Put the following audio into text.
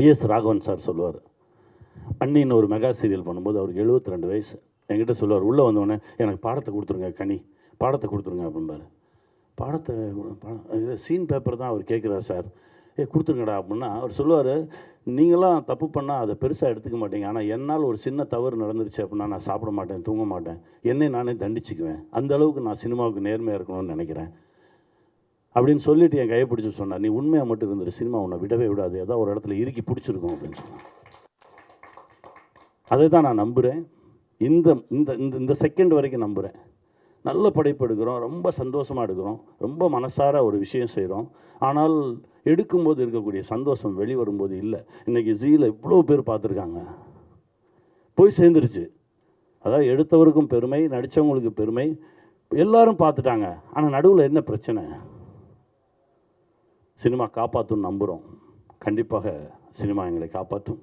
Vs Raghavan sir சொல்லுவார். அண்ணின்னு ஒரு mega serial பண்ணும்போது அவருக்கு 72 ரெண்டு வயசு. என்கிட்ட சொல்லுவார் உள்ளே வந்தோடனே எனக்கு பாடத்தை கொடுத்துருங்க கனி. பாடத்தை கொடுத்துருங்க அப்படிம்பாரு. பாடத்தை சீன் பேப்பர் தான் அவர் கேட்குறாரு சார். ஏ கொடுத்துருங்கடா அப்படின்னா அவர் சொல்லுவார் நீங்களாம் தப்பு பண்ணால் அதை பெருசாக எடுத்துக்க மாட்டீங்க. ஆனால் என்னால் ஒரு சின்ன தவறு நடந்துருச்சு அப்படின்னா நான் சாப்பிட மாட்டேன் தூங்க மாட்டேன். என்னை நானே தண்டிச்சுக்குவேன். அந்த அளவுக்கு நான் சினிமாவுக்கு நேர்மையாக இருக்கணும்னு நினைக்கிறேன். அப்படின்னு சொல்லிட்டு என் கையை பிடிச்சி சொன்னார் நீ உண்மையாக மட்டும் இருந்துரு சினிமா உன்னை விடவே விடாது ஏதாவது ஒரு இடத்துல இறுக்கி பிடிச்சிருக்கும் அப்படின்னு சொன்னார் அதை தான் நான் நம்புகிறேன் இந்த இந்த இந்த இந்த செகண்ட் வரைக்கும் நம்புகிறேன் நல்ல படைப்பு எடுக்கிறோம் ரொம்ப சந்தோஷமாக எடுக்கிறோம் ரொம்ப மனசார ஒரு விஷயம் செய்கிறோம் ஆனால் எடுக்கும்போது இருக்கக்கூடிய சந்தோஷம் வெளிவரும்போது இல்லை. இன்றைக்கி ஜீயில் இவ்வளோ பேர் பார்த்துருக்காங்க. போய் சேர்ந்துருச்சு. அதாவது எடுத்தவருக்கும் பெருமை நடித்தவங்களுக்கு பெருமை எல்லாரும் பார்த்துட்டாங்க. ஆனால் நடுவில் என்ன பிரச்சனை? சினிமா காப்பாற்றும் நம்புகிறோம் கண்டிப்பாக சினிமா எங்களை காப்பாற்றும்.